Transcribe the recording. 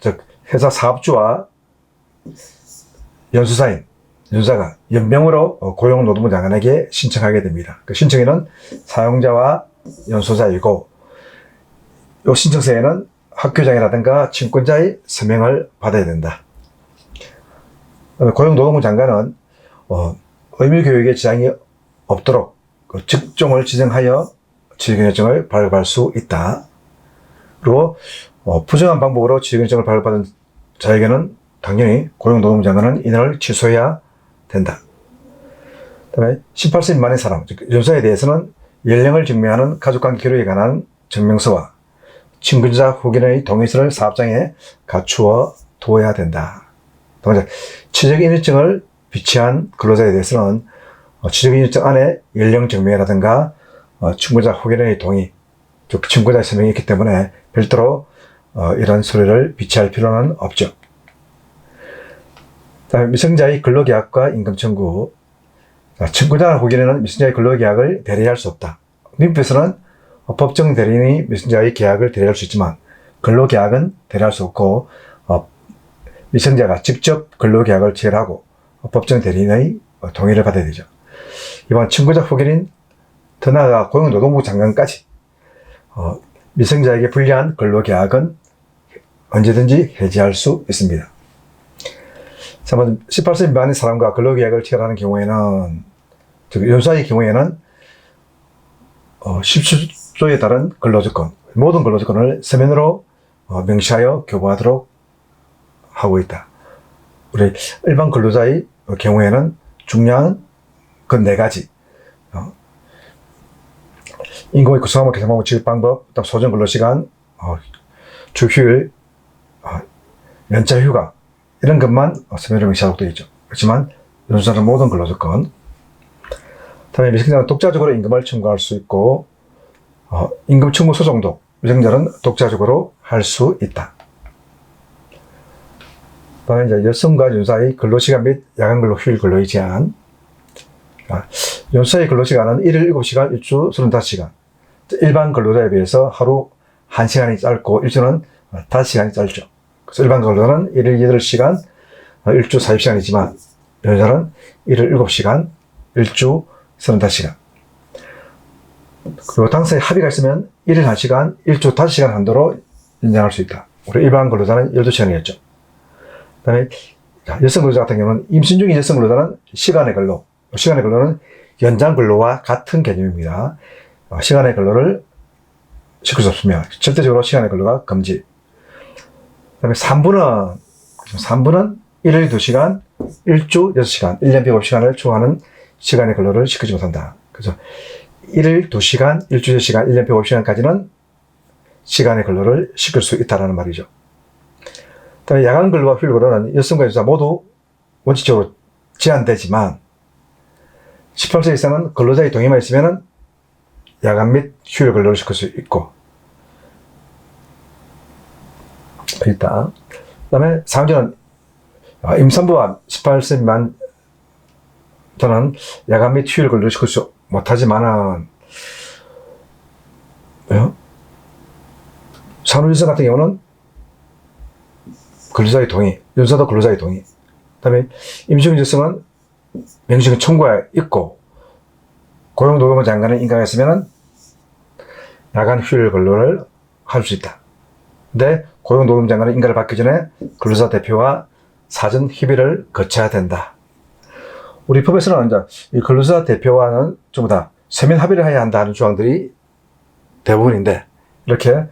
즉 회사 사업주와 연수사인, 연수자가 연명으로 어, 고용노동부 장관에게 신청하게 됩니다. 그 신청인은 사용자와 연소자이고 이 신청서에는 학교장이라든가 친권자의 서명을 받아야 된다. 고용노동부 장관은 어, 의무교육에 지장이 없도록 그 직종을 지정하여 취직인증을 발급할 수 있다. 그리고 어, 부정한 방법으로 취직인증을 발급받은 자에게는 당연히 장관은 인원을 취소해야 된다. 그다음에 18세 미만의 사람, 즉 연소에 대해서는 연령을 증명하는 가족관계 기록에 관한 증명서와 친근자 후견의 동의서를 사업장에 갖추어 두어야 된다. 또 이제 취직인증을 비치한 근로자에 대해서는 어, 취직인증 안에 연령 증명이라든가 어, 친구자 후견의 동의, 즉 친구자의 서명이 있기 때문에 별도로 어, 이런 서류를 비치할 필요는 없죠. 다음에 미성자의 근로계약과 임금 청구. 자, 친구자 후견에는 미성자의 근로계약을 대리할 수 없다. 민법에서는 어, 법정 대리인이 미성자의 계약을 대리할 수 있지만 근로계약은 대리할 수 없고 어, 미성자가 직접 근로계약을 체결하고 어, 법정 대리인의 어, 동의를 받아야 되죠. 이번 친구자 후견인 더 나아가 고용노동부 장관까지 어, 미성자에게 불리한 근로계약은 언제든지 해지할 수 있습니다. 자, 먼저 18세 미만의 사람과 근로계약을 체결하는 경우에는 즉 연수의 경우에는 어, 17조에 따른 근로조건 모든 근로조건을 서면으로 어, 명시하여 교부하도록 하고 있다. 우리 일반 근로자의 경우에는 중요한 그 네 가지 어, 임금의 구성함을 계산하고 지급 방법, 그다음 소정 근로 시간, 어, 주 휴일, 어, 연차 휴가 이런 것만 서면으로 명시하고 되어 있죠. 그렇지만 연수자는 모든 근로 조건 다음에 미성년자는 독자적으로 임금을 청구할 수 있고 어, 임금 청구 소송도 미성년자는 독자적으로 할 수 있다. 다음에 이제 여성과 연사의 근로시간 및 야간 근로 휴일 근로의 제한 아, 연수의 근로시간은 일일 7시간, 일주 35시간. 일반 근로자에 비해서 하루 1시간이 짧고 일주는 5시간이 짧죠. 그래서 일반 근로자는 일일 8시간, 일주 40시간이지만 연자는 일일 7시간, 일주 35시간. 그리고 당사에 합의가 있으면 일일 1시간, 일주 5시간 한도로 연장할 수 있다. 우리 일반 근로자는 12시간이었죠. 그 다음에 여성 근로자 같은 경우는 임신 중인 여성 근로자는 시간의 근로, 시간의 근로는 연장 근로와 같은 개념입니다. 어, 시간의 근로를 시킬 수 없으며 절대적으로 시간의 근로가 금지. 그다음에 3분은 3분은 1일 2시간, 1주 6시간, 1년 105시간을 초과하는 시간의 근로를 시키지 못한다. 그래서 1일 2시간, 1주 6시간, 1년 105시간까지는 시간의 근로를 시킬 수 있다라는 말이죠. 그다음에 야간 근로와 휴일 근로는 여성과 여자 모두 원칙적으로 제한되지만 18세 이상은 근로자의 동의만 있으면 야간 및 근로를 시킬 수 있고 일단 그 다음에 사용자는 아, 임산부와 18세 미만 저는 야간 및 휴일 근로를 시킬 수 못하지만은 왜요? 산후유서 같은 경우는 근로자의 동의, 연사도 근로자의 동의. 그 다음에 임시중 여성은 명시적 청구가 있고 고용노동부 장관의 인가했으면 야간 휴일 근로를 할 수 있다. 근데 고용노동부 장관의 인가를 받기 전에 근로자 대표와 사전 협의를 거쳐야 된다. 우리 법에서는 이제 이 근로자 대표와는 전부 다 서면 합의를 해야 한다는 조항들이 대부분인데 이렇게